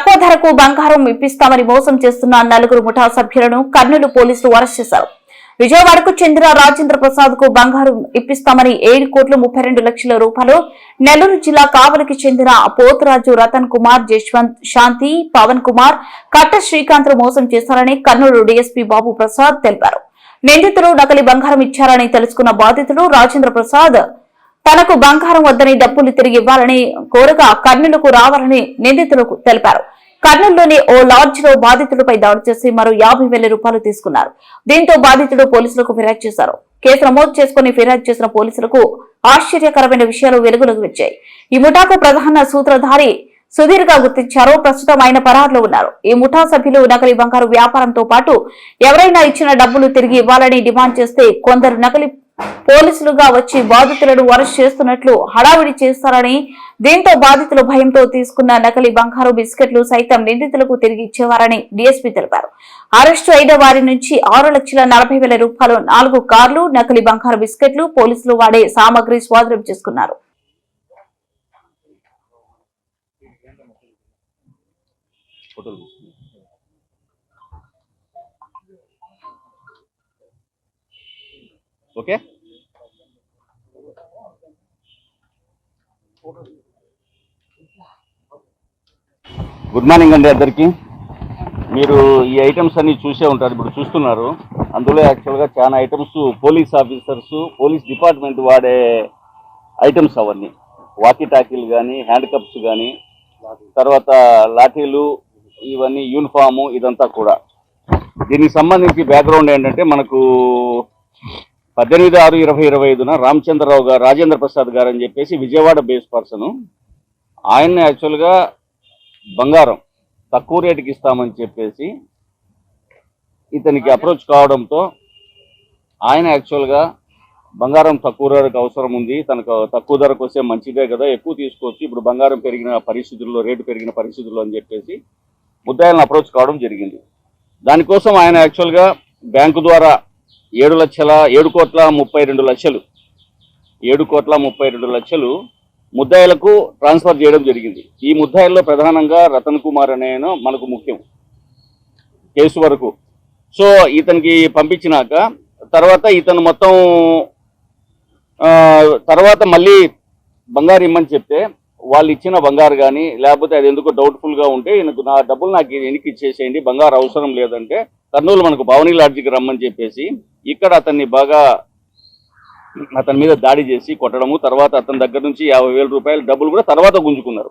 తక్కువ ధరకు బంగారం ఇప్పిస్తామని మోసం చేస్తున్న నలుగురు ముఠా సభ్యులను కర్నూలు పోలీసులు అరెస్ట్ చేశారు. విజయవాడకు చెందిన రాజేంద్ర ప్రసాద్కు బంగారం ఇప్పిస్తామని ఏడు కోట్లు ముప్పై రెండు లక్షల రూపాయలు నెల్లూరు జిల్లా కావలికి చెందిన పోతురాజు రతన్ కుమార్ జశ్వంత్ శాంతి పవన్ కుమార్ కట్ట శ్రీకాంత్ మోసం చేశారని కర్నూలు డీఎస్పీ బాబు ప్రసాద్ తెలిపారు. నిందితులు నకలి బంగారం ఇచ్చారని తెలుసుకున్న బాధితులు రాజేంద్ర ప్రసాద్ తనకు బంగారం వద్దని డబ్బులు తిరిగి ఇవ్వాలని కోరగా కర్నూలుకు రావాలని నిందితులకు తెలిపారు. కర్నూలులోని ఓ లాడ్జ్లో బాధితులపై దాడి చేసి మరో యాభై వేల రూపాయలు తీసుకున్నారు. దీంతో బాధితుడు పోలీసులకు ఫిర్యాదు చేశారు. కేసు నమోదు చేసుకుని ఫిర్యాదు చేసిన పోలీసులకు ఆశ్చర్యకరమైన విషయాలు వెలుగులోకి వచ్చాయి. ఈ ముఠాకు ప్రధాన సూత్రధారి సుధీర్గా గుర్తించారు. ప్రస్తుతం ఆయన పరారులో ఉన్నారు. ఈ ముఠా సభ్యులు నకలీ బంగారు వ్యాపారంతో పాటు ఎవరైనా ఇచ్చిన డబ్బులు తిరిగి ఇవ్వాలని డిమాండ్ చేస్తే కొందరు నకలీ పోలీసులుగా వచ్చి బాధితులను అరెస్ట్ చేస్తున్నట్లు హడావిడి చేస్తారని దీంతో బాధితులు భయంతో తీసుకున్న నకలీ బంగారు బిస్కెట్లు సైతం నిందితులకు తిరిగి ఇచ్చేవారని డీఎస్పీ తెలిపారు. అరెస్టు అయిన వారి నుంచి ఆరు లక్షల నలభై వేల రూపాయలు నాలుగు కార్లు నకలీ బంగారు బిస్కెట్లు పోలీసులు వాడే సామాగ్రి స్వాధీనం చేసుకున్నారు. ఫోటోలు ఓకే? గుడ్ మార్నింగ్ అండి అందరికీ. మీరు ఈ ఐటమ్స్ అన్ని చూసే ఉంటారు ఇప్పుడు చూస్తున్నారు. అందులో యాక్చువల్గా చాలా items police officers police department వాడే ఐటమ్స్ అవన్నీ. వాకీ టాకీలు కానీ హ్యాండ్ కప్స్ కానీ తర్వాత లాఠీలు ఇవన్నీ యూనిఫాము ఇదంతా కూడా. దీనికి సంబంధించి బ్యాక్గ్రౌండ్ ఏంటంటే మనకు పద్దెనిమిది ఆరు ఇరవై ఇరవై ఐదున రామచంద్రరావు గారు రాజేంద్ర ప్రసాద్ గారు అని చెప్పేసి విజయవాడ బేస్ పర్సన్ ఆయన్ని యాక్చువల్గా బంగారం తక్కువ రేటుకి ఇస్తామని చెప్పేసి ఇతనికి అప్రోచ్ కావడంతో ఆయన యాక్చువల్గా బంగారం తక్కువ ధరకు అవసరం ఉంది తనకు తక్కువ ధరకు వస్తే మంచిదే కదా ఎక్కువ తీసుకోవచ్చు ఇప్పుడు బంగారం పెరిగిన పరిస్థితుల్లో రేటు పెరిగిన పరిస్థితుల్లో అని చెప్పేసి ముద్దాయిలను అప్రోచ్ కావడం జరిగింది. దానికోసం ఆయన యాక్చువల్గా బ్యాంకు ద్వారా ఏడు లక్షల ఏడు కోట్ల ముప్పై రెండు లక్షలు. ఏడు కోట్ల ముప్పై రెండు లక్షలు ముద్దాయిలకు ట్రాన్స్ఫర్ చేయడం జరిగింది. ఈ ముద్దాయిల్లో ప్రధానంగా రతన్ కుమార్ అనే మనకు ముఖ్యం. కేసు వరకు. సో ఇతనికి పంపించినాక తర్వాత ఇతను మొత్తం తర్వాత మళ్ళీ బంగారు ఇమ్మని చెప్తే వాళ్ళు ఇచ్చిన బంగారు కానీ లేకపోతే అది ఎందుకు డౌట్ఫుల్గా ఉంటే ఈయనకు నా డబ్బులు నాకు వెనక్కి ఇచ్చేసేయండి బంగారు అవసరం లేదంటే కర్నూలు మనకు భవనీ లాడ్జికి రమ్మని చెప్పేసి ఇక్కడ అతన్ని బాగా అతని మీద దాడి చేసి కొట్టడము తర్వాత అతని దగ్గర నుంచి యాభై వేల రూపాయలు డబ్బులు కూడా తర్వాత గుంజుకున్నారు.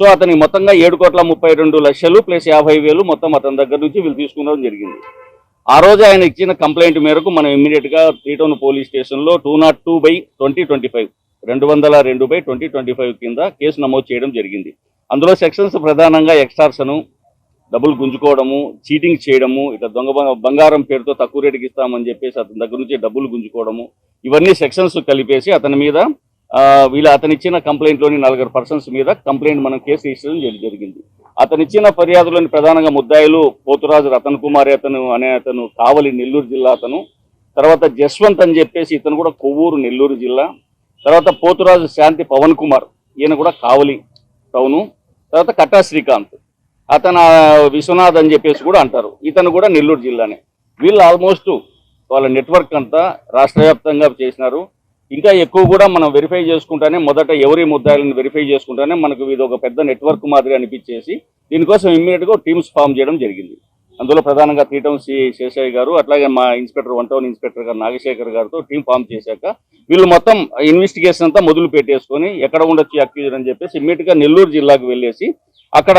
సో అతనికి మొత్తంగా ఏడు కోట్ల ముప్పై రెండు లక్షలు ప్లస్ యాభై వేలు మొత్తం అతని దగ్గర నుంచి వీళ్ళు తీసుకున్నడం జరిగింది. ఆ రోజు ఆయన ఇచ్చిన కంప్లైంట్ మేరకు మనం ఇమ్మీడియట్గా త్రీటౌన్ పోలీస్ స్టేషన్లో two not two by twenty twenty five రెండు వందల రెండు బై ట్వంటీ ట్వంటీ ఫైవ్ కింద కేసు నమోదు చేయడం జరిగింది. అందులో సెక్షన్స్ ప్రధానంగా ఎక్స్టార్సను డబ్బులు గుంజుకోవడము చీటింగ్ చేయడము ఇక దొంగ బంగారం పేరుతో తక్కువ రేటుకి ఇస్తామని చెప్పేసి అతని దగ్గర నుంచి డబ్బులు గుంజుకోవడము ఇవన్నీ సెక్షన్స్ కలిపేసి అతని మీద వీళ్ళు అతనిచ్చిన ఇచ్చిన కంప్లైంట్లోని నలుగురు పర్సన్స్ మీద కంప్లైంట్ మనం కేసు రిజిస్టర్ చేయడం జరిగింది. అతనిచ్చిన ఫిర్యాదులోని ప్రధానంగా ముద్దాయిలు పోతురాజు రతన్ కుమార్ అతను అనే అతను కావలి నెల్లూరు జిల్లా అతను తర్వాత జస్వంత్ అని చెప్పేసి ఇతను కూడా కొవ్వూరు నెల్లూరు జిల్లా తర్వాత పోతురాజు శాంతి పవన్ కుమార్ ఈయన కూడా కావలి టౌను. తర్వాత కట్టా శ్రీకాంత్ అతను విశ్వనాథ్ అని చెప్పేసి కూడా అంటారు. ఇతను కూడా నెల్లూరు జిల్లానే. వీళ్ళు ఆల్మోస్ట్ వాళ్ళ నెట్వర్క్ అంతా రాష్ట్ర వ్యాప్తంగా చేసినారు. ఇంకా ఎక్కువ కూడా మనం వెరిఫై చేసుకుంటానే మొదట ఎవరి ముద్దాయిలను వెరిఫై చేసుకుంటానే మనకు ఇది ఒక పెద్ద నెట్వర్క్ మాదిరి అనిపించేసి దీనికోసం ఇమ్మీడియట్గా టీమ్స్ ఫామ్ చేయడం జరిగింది. అందులో ప్రధానంగా త్రీ టౌన్ సి శేషయ్య గారు అట్లాగే మా ఇన్స్పెక్టర్ వన్ టౌన్ ఇన్స్పెక్టర్ గారు నాగశేఖర్ గారితో టీం ఫామ్ చేశాక వీళ్ళు మొత్తం ఇన్వెస్టిగేషన్ అంతా మొదలు పెట్టేసుకొని ఎక్కడ ఉండొచ్చు అక్యూజర్ అని చెప్పేసి ఇమ్మీడియట్గా నెల్లూరు జిల్లాకు వెళ్ళేసి అక్కడ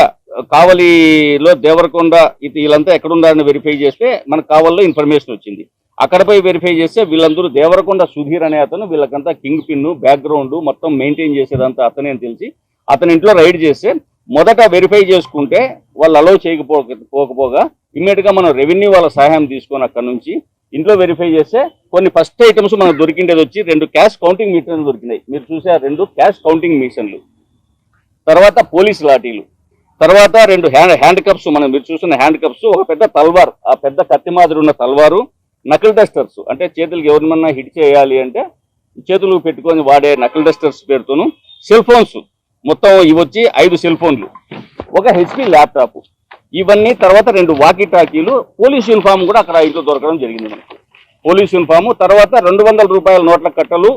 కావలిలో దేవరకొండ ఇది వీళ్ళంతా ఎక్కడున్నారని వెరిఫై చేస్తే మనకు కావలిలో ఇన్ఫర్మేషన్ వచ్చింది. అక్కడ పోయి వెరిఫై చేస్తే వీళ్ళందరూ దేవరకొండ సుధీర్ అనే అతను వీళ్ళకంతా కింగ్ పిన్ బ్యాక్గ్రౌండ్ మొత్తం మెయింటైన్ చేసేదంతా అతనే అని తెలిసి అతని ఇంట్లో రైడ్ చేస్తే మొదట వెరిఫై చేసుకుంటే వాళ్ళు అలౌ చేయకపో పోకపోగా మనం రెవెన్యూ వాళ్ళ సహాయం తీసుకొని అక్కడ నుంచి ఇంట్లో వెరిఫై చేస్తే కొన్ని ఫస్ట్ ఐటమ్స్ మనకు దొరికిండేది వచ్చి రెండు క్యాష్ కౌంటింగ్ మిషన్లు దొరికినాయి. మీరు చూసే రెండు క్యాష్ కౌంటింగ్ మిషన్లు తర్వాత పోలీస్ లాఠీలు. తర్వాత రెండు హ్యాండ్ హ్యాండ్ కప్స్ మనం మీరు చూసిన హ్యాండ్ కప్స్ ఒక పెద్ద తల్వార్ ఆ పెద్ద కత్తి మాదిరి ఉన్న తల్వారు నకిల్ డస్టర్స్ అంటే చేతులకు ఎవరినన్నా హిట్ చేయాలి అంటే చేతులు పెట్టుకొని వాడే నకిల్ డస్టర్స్ పేరుతోను సెల్ ఫోన్స్ మొత్తం ఇవి వచ్చి ఐదు సెల్ ఫోన్లు ఒక హెచ్పి ల్యాప్టాప్ ఇవన్నీ తర్వాత రెండు వాకీ టాకీలు పోలీస్ యూనిఫామ్ కూడా అక్కడ ఇంట్లో దొరకడం జరిగింది మనకు. పోలీస్ యూనిఫామ్ తర్వాత రెండు వందల రూపాయల నోట్ల కట్టలు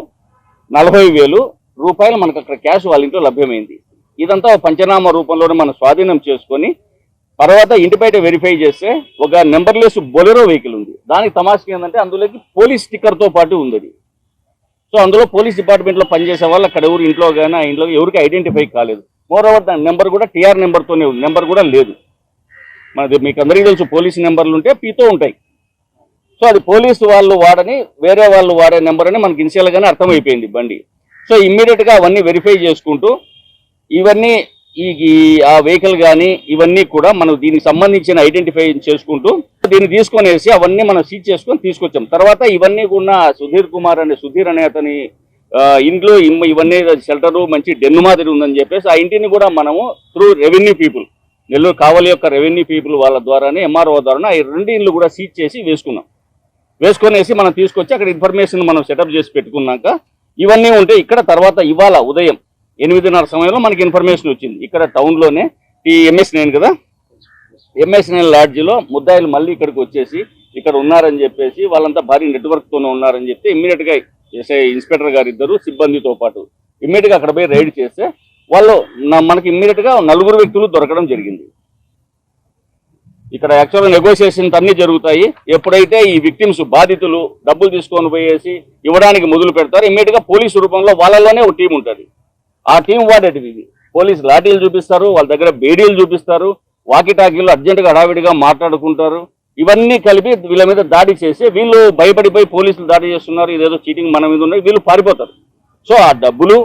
నలభై వేలు రూపాయలు మనకు అక్కడ క్యాష్ వాళ్ళ ఇంట్లో లభ్యమైంది. ఇదంతా పంచనామా రూపంలోనే మనం స్వాధీనం చేసుకొని తర్వాత ఇంటి బయట వెరిఫై చేస్తే ఒక నెంబర్లెస్ బొలెరో వెహికల్ ఉంది. దానికి తమాషకి ఏంటంటే అందులోకి పోలీస్ స్టిక్కర్తో పాటు ఉంది అది సో అందులో పోలీస్ డిపార్ట్మెంట్లో పనిచేసే వాళ్ళు అక్కడ ఎవరు ఇంట్లో కానీ ఆ ఇంట్లో ఎవరికి ఐడెంటిఫై కాలేదు. మోర్ ఓవర్ దాని నెంబర్ కూడా టీఆర్ నెంబర్తోనే ఉంది. నెంబర్ కూడా లేదు. మరి మీకు అందరికీ తెలుసు పోలీస్ నెంబర్లు ఉంటే పీతో ఉంటాయి. సో అది పోలీసు వాళ్ళు వాడని వేరే వాళ్ళు వాడే నెంబర్ అని మనకి ఇన్షియల్గానే అర్థమైపోయింది బండి. సో ఇమ్మీడియట్గా అవన్నీ వెరిఫై చేసుకుంటూ ఇవన్నీ ఈ ఆ వెహికల్ కానీ ఇవన్నీ కూడా మనం దీనికి సంబంధించిన ఐడెంటిఫై చేసుకుంటూ దీన్ని తీసుకొనేసి అవన్నీ మనం సీజ్ చేసుకొని తీసుకొచ్చాం. తర్వాత ఇవన్నీ కూడా సుధీర్ కుమార్ అనే సుధీర్ అనే అతని ఇంట్లో ఇవన్నీ షెల్టరు మంచి డెన్ను మాదిరి ఉందని చెప్పేసి ఆ ఇంటిని కూడా మనము through revenue people Nellore Kavali యొక్క రెవెన్యూ పీపుల్ వాళ్ళ ద్వారానే ఎంఆర్ఓ ద్వారా ఈ రెండు ఇండ్లు కూడా సీజ్ చేసి వేసుకున్నాం. వేసుకొనేసి మనం తీసుకొచ్చి అక్కడ ఇన్ఫర్మేషన్ మనం సెటప్ చేసి పెట్టుకున్నాక ఇవన్నీ ఉంటే ఇక్కడ తర్వాత ఇవాళ ఉదయం ఎనిమిదిన్నర సమయంలో మనకి ఇన్ఫర్మేషన్ వచ్చింది. ఇక్కడ టౌన్లోనే ఈ ఎంఎస్ నేను కదా? ఎంఎస్ నేను లాడ్జిలో ముద్దాయిలు మళ్ళీ ఇక్కడికి వచ్చేసి ఇక్కడ ఉన్నారని చెప్పేసి వాళ్ళంతా భారీ నెట్వర్క్తోనే ఉన్నారని చెప్తే ఇమ్మీడియట్గా ఎస్ఐ ఇన్స్పెక్టర్ గారు ఇద్దరు సిబ్బందితో పాటు ఇమ్మీడియట్గా అక్కడ పోయి రైడ్ చేస్తే వాళ్ళు మనకి మనకి ఇమ్మీడియట్గా నలుగురు వ్యక్తులు దొరకడం జరిగింది. ఇక్కడ యాక్చువల్గా నెగోషియేషన్స్ అన్ని జరుగుతాయి. ఎప్పుడైతే ఈ విక్టిమ్స్ బాధితులు డబ్బులు తీసుకొని పోయేసి ఇవ్వడానికి మొదలు పెడతారు ఇమ్మీడియట్గా పోలీసు రూపంలో వాళ్ళలోనే ఒక టీం ఉంటుంది. ఆ టీం వాడేటివి ఇవి పోలీస్ లాఠీలు చూపిస్తారు వాళ్ళ దగ్గర బేడీలు చూపిస్తారు వాకిటాకీలు అర్జెంటుగా హడావిడిగా మాట్లాడుకుంటారు. ఇవన్నీ కలిపి వీళ్ళ మీద దాడి చేసి వీళ్ళు భయపడిపోయి పోలీసులు దాడి చేస్తున్నారు. ఇదేదో చీటింగ్ మన మీద ఉన్నాయి వీళ్ళు పారిపోతారు. సో ఆ డబ్బులు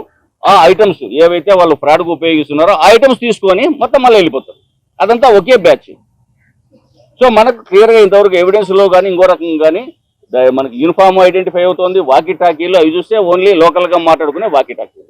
ఆ ఐటమ్స్ ఏవైతే వాళ్ళు ఫ్రాడ్కు ఉపయోగిస్తున్నారో ఆ ఐటమ్స్ తీసుకొని మొత్తం మళ్ళీ వెళ్ళిపోతారు. అదంతా ఒకే బ్యాచ్ సో మనకు క్లియర్గా ఇంతవరకు ఎవిడెన్స్లో కానీ ఇంకో రకం కానీ మనకి యూనిఫామ్ ఐడెంటిఫై అవుతుంది వాకీ టాకీలు అవి చూస్తే ఓన్లీ లోకల్గా మాట్లాడుకునే వాకీ టాకీలు